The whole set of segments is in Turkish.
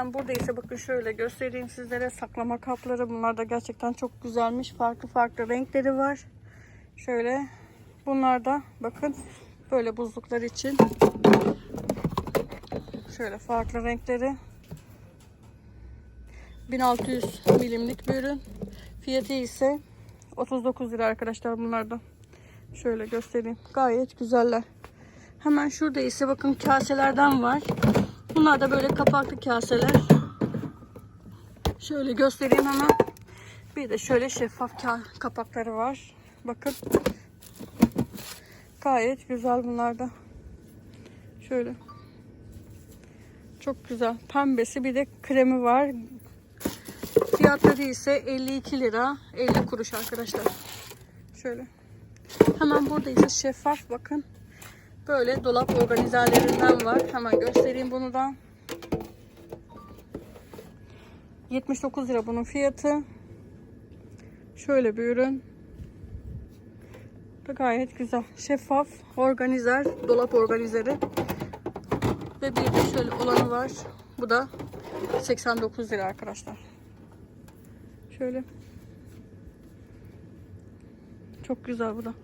Hemen burada ise bakın şöyle göstereyim sizlere saklama kapları. Bunlar da gerçekten çok güzelmiş. Farklı farklı renkleri var. Şöyle bunlar da bakın böyle buzluklar için. Şöyle farklı renkleri. 1600 milimlik bir ürün. Fiyatı ise 39 lira arkadaşlar bunlardan. Şöyle göstereyim. Gayet güzeller. Hemen şurada ise bakın kaselerden var. Bunlar da böyle kapaklı kaseler. Şöyle göstereyim hemen. Bir de şöyle şeffaf ka- kapakları var. Bakın. Gayet güzel bunlar da. Şöyle. Çok güzel. Pembesi bir de kremi var. Fiyatları ise 52 lira 50 kuruş arkadaşlar. Şöyle. Hemen burada ise şeffaf bakın. Böyle dolap organizerlerinden var. Hemen göstereyim bunu da. 79 lira bunun fiyatı. Şöyle bir ürün. Da gayet güzel. Şeffaf organizer, dolap organizeri. Ve bir de şöyle olanı var. Bu da 89 lira arkadaşlar. Şöyle. Çok güzel bu da.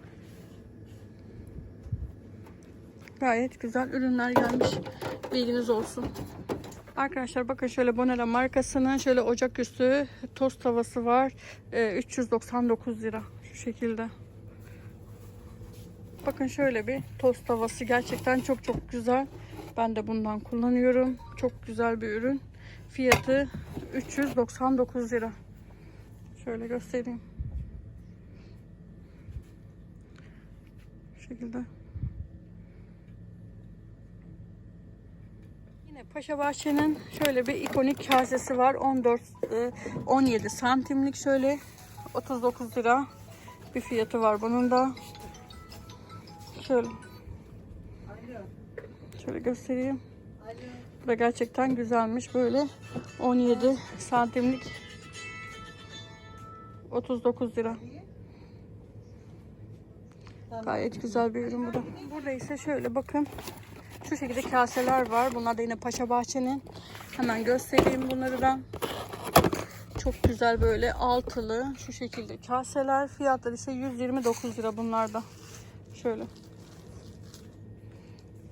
Gayet güzel ürünler gelmiş. Bilginiz olsun. Arkadaşlar bakın şöyle Bonera markasının şöyle ocaküstü tost tavası var. Ee, 399 lira şu şekilde. Bakın şöyle bir tost tavası gerçekten çok çok güzel. Ben de bundan kullanıyorum. Çok güzel bir ürün. Fiyatı 399 lira. Şöyle göstereyim. Şekilde. Yine Paşa Bahçe'nin şöyle bir ikonik kasesi var. 14 e, 17 santimlik şöyle 39 lira bir fiyatı var bunun da. Şöyle. Şöyle göstereyim. Bu da gerçekten güzelmiş böyle 17 santimlik 39 lira. Gayet güzel bir ürün bu da. Burada ise şöyle bakın. Şu şekilde kaseler var. Bunlar da yine Paşa Bahçe'nin. Hemen göstereyim bunları da. Çok güzel böyle altılı şu şekilde kaseler. Fiyatları ise 129 lira bunlar da. Şöyle.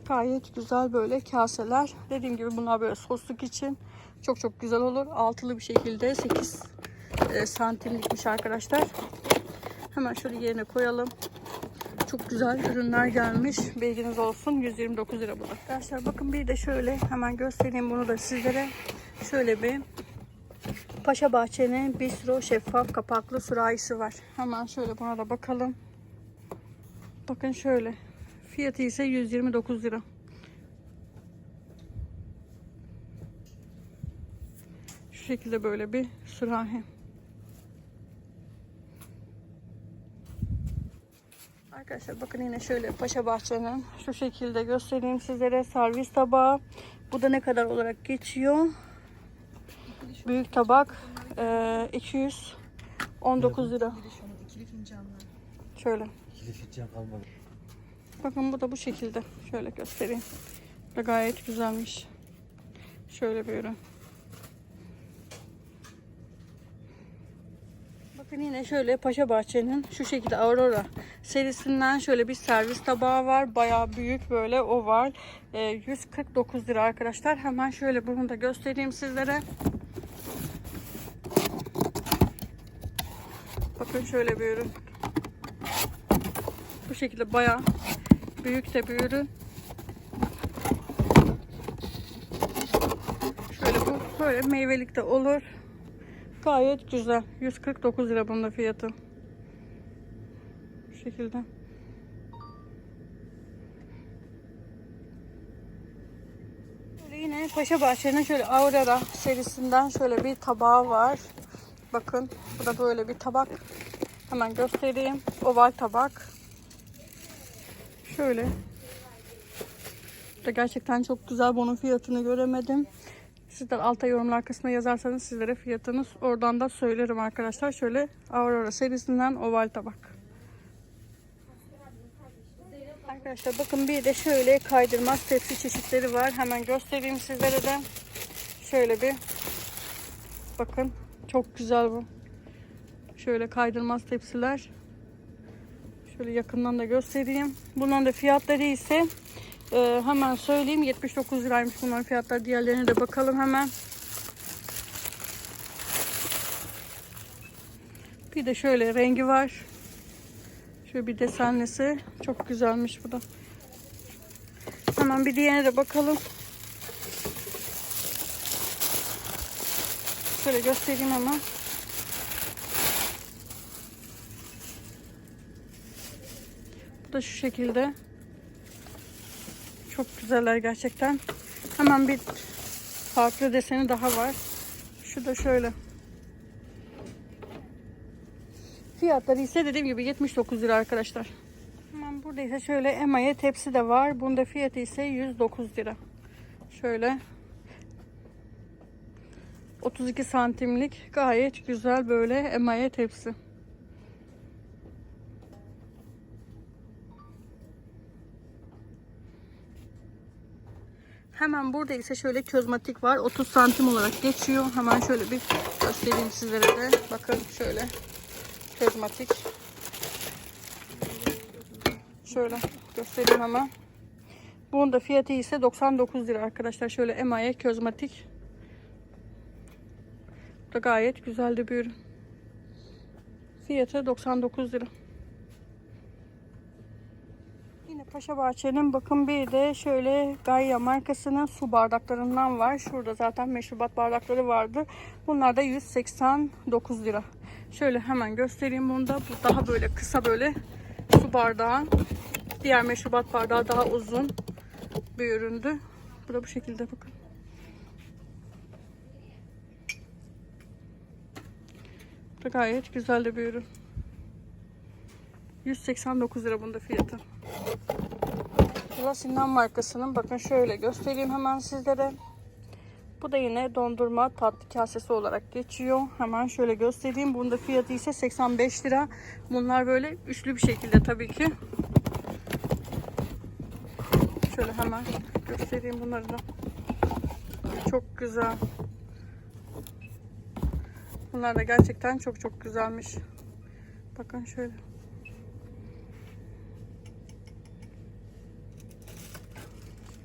Gayet güzel böyle kaseler. Dediğim gibi bunlar böyle sosluk için çok çok güzel olur. Altılı bir şekilde 8 e, santimlikmiş arkadaşlar. Hemen şöyle yerine koyalım. Çok güzel ürünler gelmiş. Bilginiz olsun. 129 lira bu da. Arkadaşlar bakın bir de şöyle hemen göstereyim bunu da sizlere. Şöyle bir Paşa Bahçe'nin bistro şeffaf kapaklı sürahisi var. Hemen şöyle buna da bakalım. Bakın şöyle. Fiyatı ise 129 lira. Şu şekilde böyle bir sürahi. Arkadaşlar bakın yine şöyle Paşa Bahçe'nin şu şekilde göstereyim sizlere servis tabağı. Bu da ne kadar olarak geçiyor? Büyük tabak eee, 219 lira. Şöyle. Bakın bu da bu şekilde. Şöyle göstereyim. Bu da gayet güzelmiş. Şöyle bir ürün. Bakın yine şöyle Paşa Bahçe'nin şu şekilde Aurora serisinden şöyle bir servis tabağı var. Bayağı büyük böyle o var. Ee, 149 lira arkadaşlar. Hemen şöyle bunu da göstereyim sizlere. Bakın şöyle bir ürün. Bu şekilde bayağı büyük de bir ürün. Şöyle bu böyle meyvelik de olur. Gayet güzel. 149 lira bunun fiyatı. Bu şekilde. Şöyle yine Paşa Bahçe'nin şöyle Aurora serisinden şöyle bir tabağı var. Bakın bu da böyle bir tabak. Hemen göstereyim. Oval tabak. Şöyle. Bu da gerçekten çok güzel. Bunun fiyatını göremedim. Sizler alta yorumlar kısmına yazarsanız sizlere fiyatını oradan da söylerim arkadaşlar. Şöyle Aurora serisinden oval tabak. Arkadaşlar bakın bir de şöyle kaydırmaz tepsi çeşitleri var. Hemen göstereyim sizlere de. şöyle bir bakın çok güzel bu. Şöyle kaydırmaz tepsiler. Şöyle yakından da göstereyim. Bunların da fiyatları ise e, hemen söyleyeyim 79 liraymış bunların fiyatları. Diğerlerine de bakalım hemen. Bir de şöyle rengi var. Şöyle bir desenlisi. Çok güzelmiş bu da. Hemen bir diğerine de bakalım. Şöyle göstereyim ama. Bu da şu şekilde. Çok güzeller gerçekten. Hemen bir farklı deseni daha var. Şu da şöyle. Fiyatları ise dediğim gibi 79 lira arkadaşlar. Hemen burada ise şöyle emaye tepsi de var. Bunda fiyatı ise 109 lira. Şöyle 32 santimlik gayet güzel böyle emaye tepsi. Hemen burada ise şöyle közmatik var. 30 santim olarak geçiyor. Hemen şöyle bir göstereyim sizlere de. Bakın şöyle közmatik. Şöyle göstereyim hemen. Bunun da fiyatı ise 99 lira arkadaşlar. Şöyle emaye közmatik. Bu da gayet güzel de bir ürün. Fiyatı 99 lira. Yine Paşa Bahçe'nin bakın bir de şöyle Gaia markasının su bardaklarından var. Şurada zaten meşrubat bardakları vardı. Bunlar da 189 lira. Şöyle hemen göstereyim bunu da. Bu daha böyle kısa böyle su bardağı. Diğer meşrubat bardağı daha uzun bir üründü. Bu da bu şekilde bakın. Bu da gayet güzel de bir ürün. 189 lira bunda fiyatı. Lasin'den markasının bakın şöyle göstereyim hemen sizlere. Bu da yine dondurma tatlı kasesi olarak geçiyor. Hemen şöyle göstereyim. Bunda fiyatı ise 85 lira. Bunlar böyle üçlü bir şekilde tabii ki. Şöyle hemen göstereyim bunları da. Çok güzel. Bunlar da gerçekten çok çok güzelmiş. Bakın şöyle.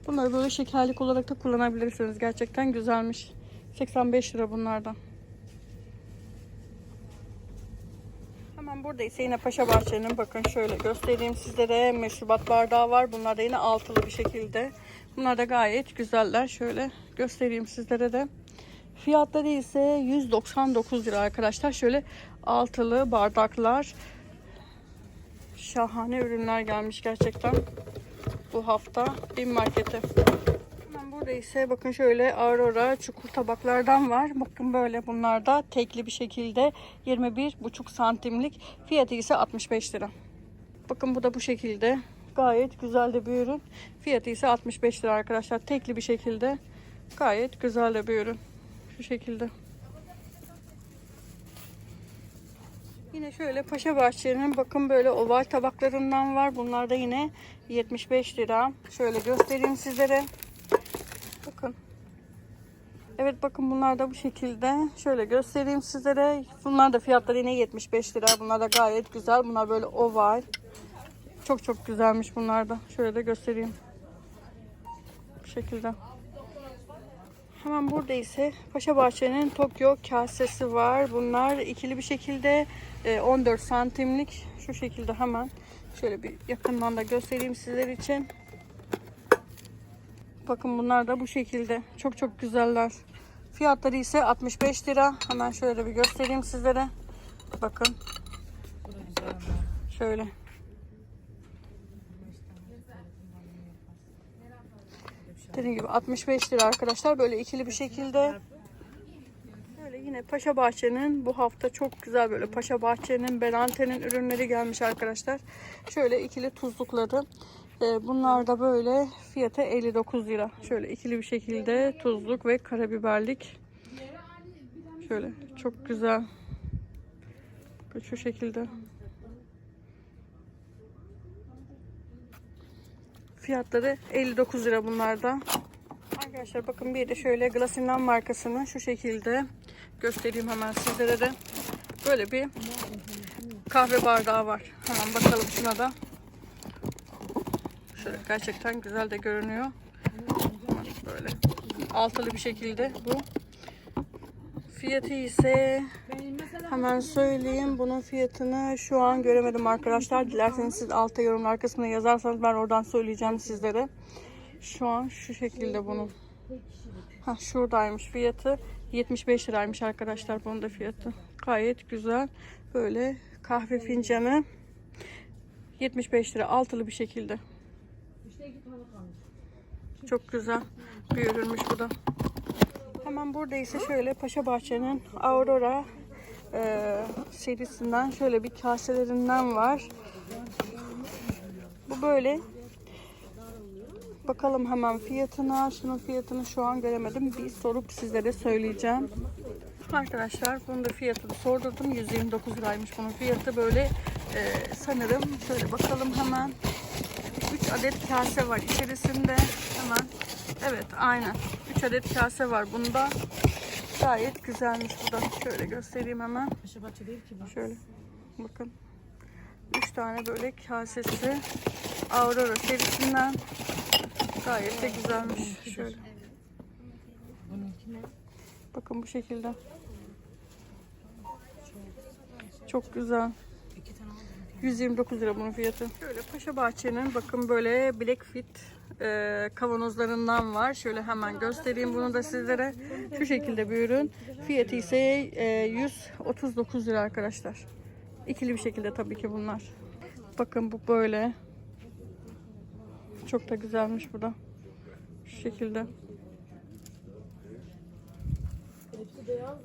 Bunları böyle şekerlik olarak da kullanabilirsiniz. Gerçekten güzelmiş. 85 lira bunlardan. Hemen burada ise yine Paşa Bahçe'nin bakın şöyle göstereyim sizlere meşrubat bardağı var. Bunlar da yine altılı bir şekilde. Bunlar da gayet güzeller. Şöyle göstereyim sizlere de. Fiyatları ise 199 lira arkadaşlar. Şöyle altılı bardaklar. Şahane ürünler gelmiş gerçekten bu hafta bin markete. Hemen burada ise bakın şöyle Aurora çukur tabaklardan var. Bakın böyle bunlar da tekli bir şekilde 21,5 santimlik. Fiyatı ise 65 lira. Bakın bu da bu şekilde. Gayet güzel de bir ürün. Fiyatı ise 65 lira arkadaşlar. Tekli bir şekilde. Gayet güzel de bir ürün. Şu şekilde. Yine şöyle Paşa Bahçe'nin bakın böyle oval tabaklarından var. Bunlar da yine 75 lira. Şöyle göstereyim sizlere. Bakın. Evet bakın bunlar da bu şekilde. Şöyle göstereyim sizlere. Bunlar da fiyatları yine 75 lira. Bunlar da gayet güzel. Bunlar böyle oval. Çok çok güzelmiş bunlar da. Şöyle de göstereyim. Bu şekilde. Hemen burada ise Paşa Bahçe'nin Tokyo kasesi var. Bunlar ikili bir şekilde 14 santimlik. Şu şekilde hemen şöyle bir yakından da göstereyim sizler için. Bakın bunlar da bu şekilde. Çok çok güzeller. Fiyatları ise 65 lira. Hemen şöyle bir göstereyim sizlere. Bakın. Şöyle. Dediğim gibi 65 lira arkadaşlar. Böyle ikili bir şekilde. Yine Paşa Bahçe'nin bu hafta çok güzel böyle Paşa Bahçe'nin Belante'nin ürünleri gelmiş arkadaşlar. Şöyle ikili tuzlukları. Ee, Bunlar da böyle fiyatı 59 lira. Şöyle ikili bir şekilde tuzluk ve karabiberlik. Şöyle çok güzel. Şu şekilde. Fiyatları 59 lira bunlarda. Arkadaşlar bakın bir de şöyle Glassinan markasının şu şekilde göstereyim hemen sizlere de. Böyle bir kahve bardağı var. Hemen bakalım şuna da. Şöyle gerçekten güzel de görünüyor. Böyle altılı bir şekilde bu. Fiyatı ise hemen söyleyeyim. Bunun fiyatını şu an göremedim arkadaşlar. Dilerseniz siz altta yorumlar kısmına yazarsanız ben oradan söyleyeceğim sizlere. Şu an şu şekilde bunun. Ha şuradaymış fiyatı. 75 liraymış arkadaşlar bunun da fiyatı. Gayet güzel. Böyle kahve fincanı 75 lira altılı bir şekilde. Çok güzel bir ürünmüş bu da. Hemen burada ise şöyle Paşa Bahçe'nin Aurora e, serisinden şöyle bir kaselerinden var. Bu böyle. Bakalım hemen fiyatına. Şunun fiyatını şu an göremedim. Bir sorup sizlere söyleyeceğim. Arkadaşlar bunun da fiyatını sordurdum. 129 liraymış bunun fiyatı. Böyle e, sanırım şöyle bakalım hemen. 3 adet kase var içerisinde. Hemen. Evet aynen. 3 adet kase var bunda. Gayet güzelmiş bu da. Şöyle göstereyim hemen. Şöyle bakın. 3 tane böyle kasesi. Aurora serisinden. Gayet de güzelmiş. Şöyle. Bakın bu şekilde. Çok güzel. İki tane aldım. 129 lira bunun fiyatı. Şöyle Paşa Bahçe'nin bakın böyle Blackfit e, kavanozlarından var. Şöyle hemen göstereyim bunu da sizlere. Şu şekilde bir ürün. Fiyatı ise e, 139 lira arkadaşlar. İkili bir şekilde tabii ki bunlar. Bakın bu böyle. Çok da güzelmiş bu da. Şu şekilde.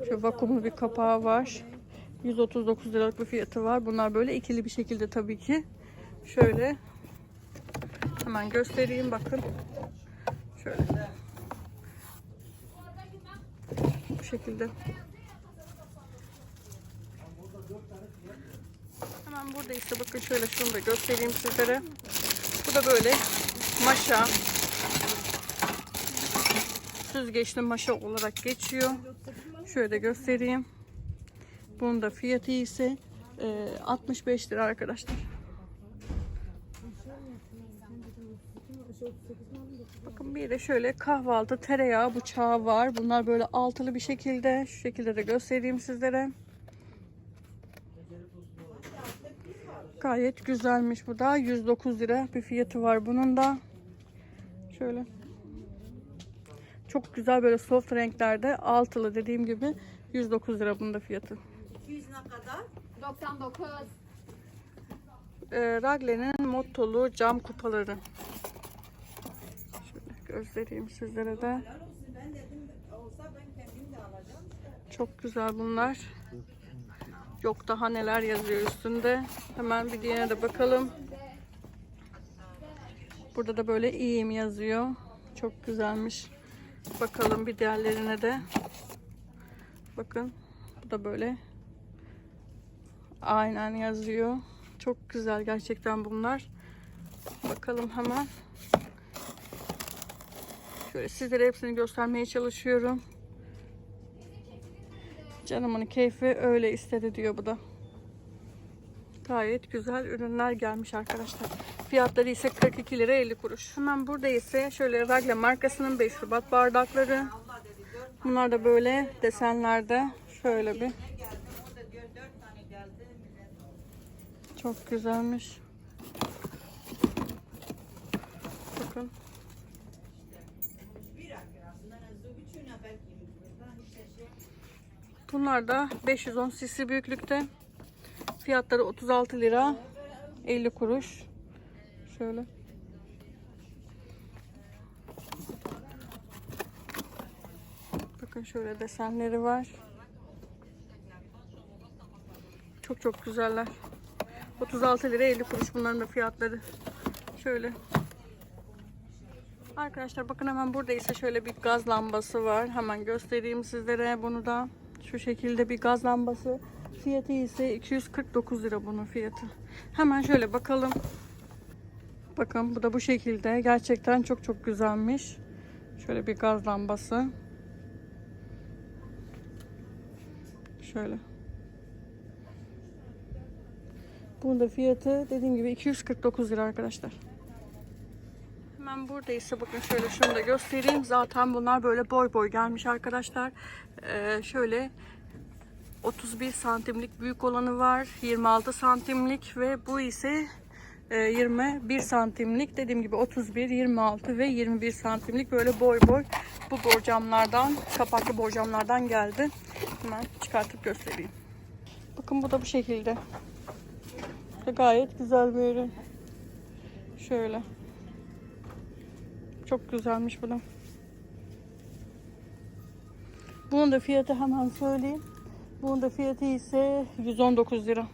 Şu vakumlu bir kapağı var. 139 liralık bir fiyatı var. Bunlar böyle ikili bir şekilde tabii ki. Şöyle hemen göstereyim bakın. Şöyle. Bu şekilde. Hemen burada işte bakın şöyle şunu da göstereyim sizlere. Bu da böyle maşa. Süzgeçli maşa olarak geçiyor. Şöyle göstereyim. Bunun da fiyatı ise e, 65 lira arkadaşlar. Bakın bir de şöyle kahvaltı tereyağı bıçağı var. Bunlar böyle altılı bir şekilde. Şu şekilde de göstereyim sizlere. Gayet güzelmiş bu da. 109 lira bir fiyatı var bunun da. Şöyle. Çok güzel böyle soft renklerde altılı dediğim gibi 109 lira bunun da fiyatı. 99. e, Ragle'nin mottolu cam kupaları. Şöyle göstereyim sizlere de. Çok güzel bunlar. Yok daha neler yazıyor üstünde. Hemen bir diğerine de bakalım. Burada da böyle iyiyim yazıyor. Çok güzelmiş. Bakalım bir diğerlerine de. Bakın. Bu da böyle Aynen yazıyor. Çok güzel gerçekten bunlar. Bakalım hemen. Şöyle sizlere hepsini göstermeye çalışıyorum. Canımın keyfi öyle istedi diyor bu da. Gayet güzel ürünler gelmiş arkadaşlar. Fiyatları ise 42 lira 50 kuruş. Hemen burada ise şöyle Ragle markasının 5 Şubat bardakları. Bunlar da böyle desenlerde. Şöyle bir. Çok güzelmiş. Bakın. Bunlar da 510 cc büyüklükte. Fiyatları 36 lira 50 kuruş. Şöyle. Bakın şöyle desenleri var. Çok çok güzeller. 36 lira 50 kuruş bunların da fiyatları. Şöyle. Arkadaşlar bakın hemen burada ise şöyle bir gaz lambası var. Hemen göstereyim sizlere bunu da. Şu şekilde bir gaz lambası. Fiyatı ise 249 lira bunun fiyatı. Hemen şöyle bakalım. Bakın bu da bu şekilde. Gerçekten çok çok güzelmiş. Şöyle bir gaz lambası. Şöyle. Bunun da fiyatı dediğim gibi 249 lira arkadaşlar. Hemen buradaysa bakın şöyle şunu da göstereyim. Zaten bunlar böyle boy boy gelmiş arkadaşlar. Ee, şöyle 31 santimlik büyük olanı var. 26 santimlik ve bu ise e, 21 santimlik. Dediğim gibi 31, 26 ve 21 santimlik böyle boy boy bu borcamlardan, kapaklı borcamlardan geldi. Hemen çıkartıp göstereyim. Bakın bu da bu şekilde. Gayet güzel bir ürün. Şöyle. Çok güzelmiş bu da. Bunun da fiyatı hemen söyleyeyim. Bunun da fiyatı ise 119 lira.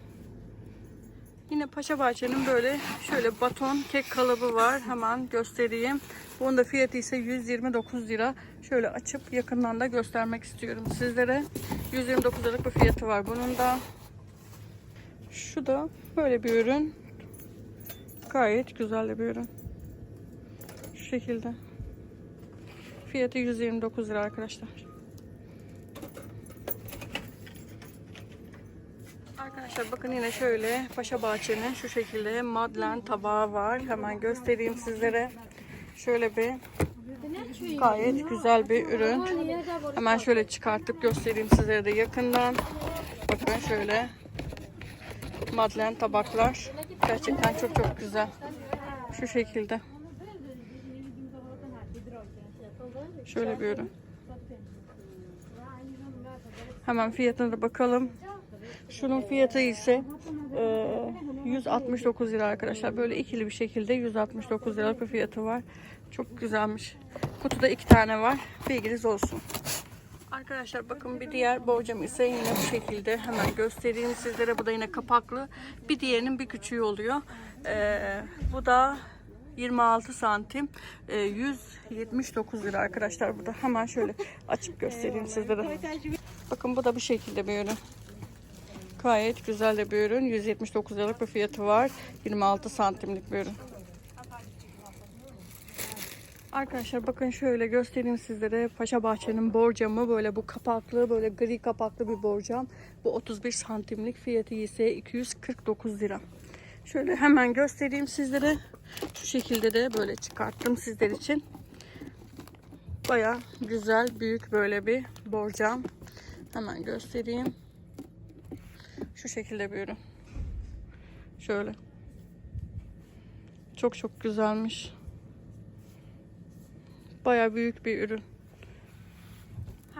Yine Paşa Bahçe'nin böyle şöyle baton kek kalıbı var. Hemen göstereyim. Bunun da fiyatı ise 129 lira. Şöyle açıp yakından da göstermek istiyorum sizlere. 129 liralık bir fiyatı var bunun da. Şu da böyle bir ürün. Gayet güzel bir ürün. Şekilde. Fiyatı 129 lira arkadaşlar. Arkadaşlar bakın yine şöyle Paşa Bahçe'nin şu şekilde madlen tabağı var. Hemen göstereyim sizlere. Şöyle bir gayet güzel bir ürün. Hemen şöyle çıkartıp göstereyim sizlere de yakından. Bakın şöyle madlen tabaklar. Gerçekten çok çok güzel. Şu şekilde. Şöyle bir ürün. Hemen fiyatına da bakalım. Şunun fiyatı ise e, 169 lira arkadaşlar. Böyle ikili bir şekilde 169 lira bir fiyatı var. Çok güzelmiş. Kutuda iki tane var. Bilginiz olsun. Arkadaşlar bakın bir diğer borcam ise yine bu şekilde hemen göstereyim sizlere. Bu da yine kapaklı. Bir diğerinin bir küçüğü oluyor. Ee, bu da 26 santim. Ee, 179 lira arkadaşlar. Bu da hemen şöyle açıp göstereyim sizlere. Bakın bu da bu şekilde bir ürün. Gayet güzel de bir ürün. 179 liralık bir fiyatı var. 26 santimlik bir ürün. Arkadaşlar bakın şöyle göstereyim sizlere. Paşa Bahçe'nin borcamı böyle bu kapaklı böyle gri kapaklı bir borcam. Bu 31 santimlik fiyatı ise 249 lira. Şöyle hemen göstereyim sizlere. Şu şekilde de böyle çıkarttım sizler için. Baya güzel büyük böyle bir borcam. Hemen göstereyim. Şu şekilde bir ürün. Şöyle. Çok çok güzelmiş. Baya büyük bir ürün.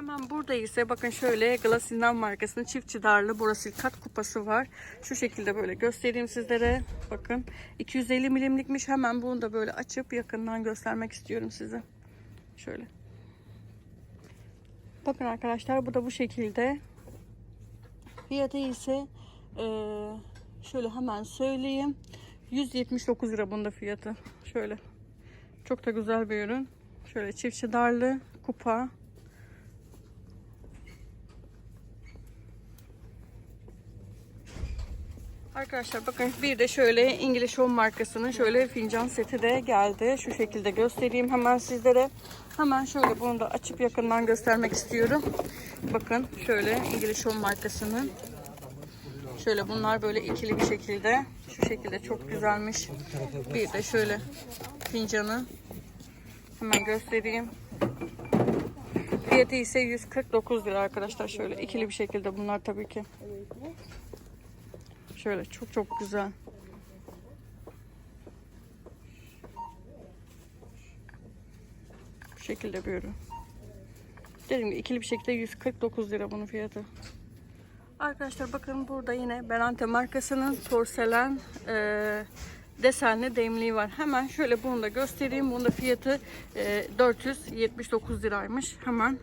Hemen burada ise bakın şöyle Glassinan markasının çift çıdarlı borosil kat kupası var. Şu şekilde böyle göstereyim sizlere. Bakın 250 milimlikmiş. Hemen bunu da böyle açıp yakından göstermek istiyorum size. Şöyle. Bakın arkadaşlar bu da bu şekilde. Fiyatı ise eee, şöyle hemen söyleyeyim. 179 lira bunda fiyatı. Şöyle. Çok da güzel bir ürün. Şöyle çift çıdarlı kupa. Arkadaşlar bakın bir de şöyle English Home markasının şöyle fincan seti de geldi. Şu şekilde göstereyim hemen sizlere. Hemen şöyle bunu da açıp yakından göstermek istiyorum. Bakın şöyle English Home markasının. Şöyle bunlar böyle ikili bir şekilde. Şu şekilde çok güzelmiş. Bir de şöyle fincanı. Hemen göstereyim. Fiyatı ise 149 lira arkadaşlar. Şöyle ikili bir şekilde bunlar tabii ki. Şöyle çok çok güzel. Bu şekilde bir ürün. Dediğim gibi ikili bir şekilde 149 lira bunun fiyatı. Arkadaşlar bakın burada yine Berante markasının porselen e, desenli demliği var. Hemen şöyle bunu da göstereyim. Bunun da fiyatı e, 479 liraymış. Hemen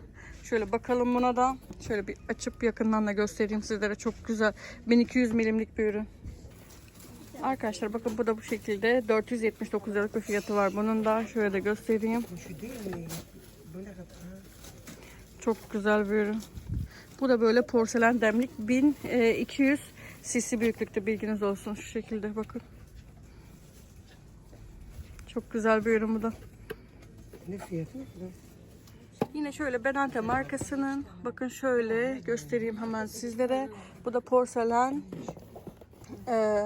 şöyle bakalım buna da. Şöyle bir açıp yakından da göstereyim sizlere. Çok güzel. 1200 milimlik bir ürün. Arkadaşlar bakın bu da bu şekilde 479 liralık bir fiyatı var. Bunun da şöyle de göstereyim. Çok güzel bir ürün. Bu da böyle porselen demlik 1200 cc büyüklükte bilginiz olsun şu şekilde bakın. Çok güzel bir ürün bu da. Ne fiyatı? Ne? Yine şöyle Benante markasının bakın şöyle göstereyim hemen sizlere. Bu da porselen e,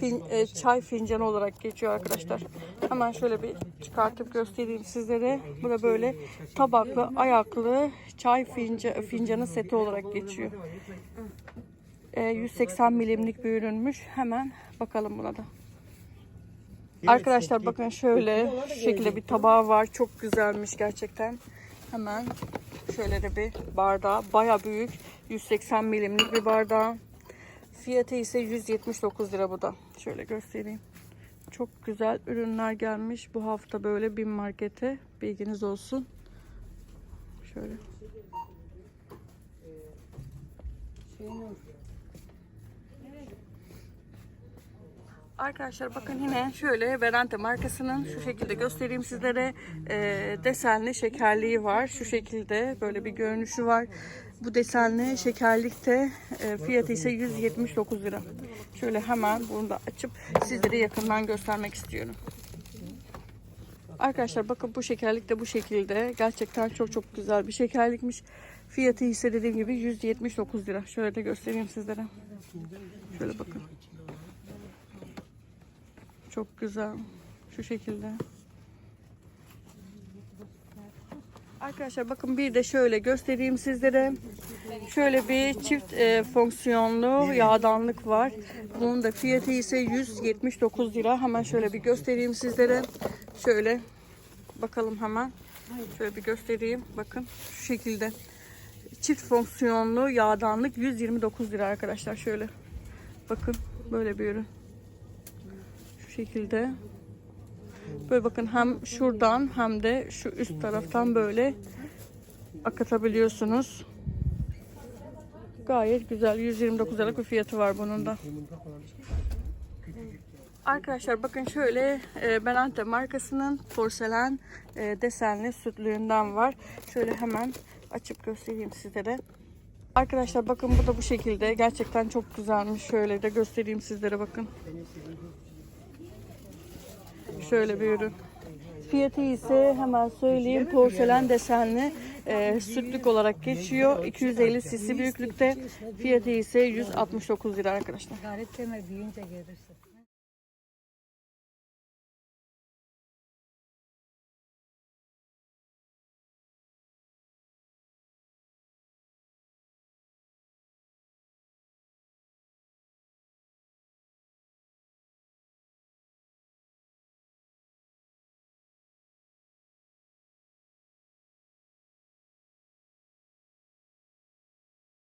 fin- e, çay fincanı olarak geçiyor arkadaşlar. Hemen şöyle bir çıkartıp göstereyim sizlere. Bu da böyle tabaklı, ayaklı çay finca, fincanı seti olarak geçiyor. E, 180 milimlik bir ürünmüş. Hemen bakalım buna da. Arkadaşlar bakın şöyle şekilde bir tabağı var. Çok güzelmiş gerçekten. Hemen şöyle de bir bardağı. Baya büyük. 180 milimlik bir bardağı. Fiyatı ise 179 lira bu da. Şöyle göstereyim. Çok güzel ürünler gelmiş. Bu hafta böyle bin markete. Bilginiz olsun. Şöyle. Arkadaşlar bakın yine şöyle Verante markasının şu şekilde göstereyim sizlere e, desenli şekerliği var. Şu şekilde böyle bir görünüşü var. Bu desenli şekerlikte e, fiyatı ise 179 lira. Şöyle hemen bunu da açıp sizlere yakından göstermek istiyorum. Arkadaşlar bakın bu şekerlik de bu şekilde. Gerçekten çok çok güzel bir şekerlikmiş. Fiyatı ise dediğim gibi 179 lira. Şöyle de göstereyim sizlere. Şöyle bakın. Çok güzel. Şu şekilde. Arkadaşlar bakın bir de şöyle göstereyim sizlere. Şöyle bir çift e, fonksiyonlu yağdanlık var. Bunun da fiyatı ise 179 lira. Hemen şöyle bir göstereyim sizlere. Şöyle bakalım hemen. Şöyle bir göstereyim. Bakın şu şekilde. Çift fonksiyonlu yağdanlık 129 lira arkadaşlar. Şöyle. Bakın böyle bir ürün. Şekilde. Böyle bakın hem şuradan hem de şu üst taraftan böyle akıtabiliyorsunuz. Gayet güzel. 129 liralık bir fiyatı var bunun da. Arkadaşlar bakın şöyle e, Benante markasının porselen e, desenli sütlüğünden var. Şöyle hemen açıp göstereyim sizlere. Arkadaşlar bakın bu da bu şekilde. Gerçekten çok güzelmiş. Şöyle de göstereyim sizlere bakın. Şöyle bir ürün. Fiyatı ise hemen söyleyeyim porselen desenli e, sütlük olarak geçiyor. 250 cc büyüklükte. Fiyatı ise 169 lira arkadaşlar. Deme büyüyünce görürsün.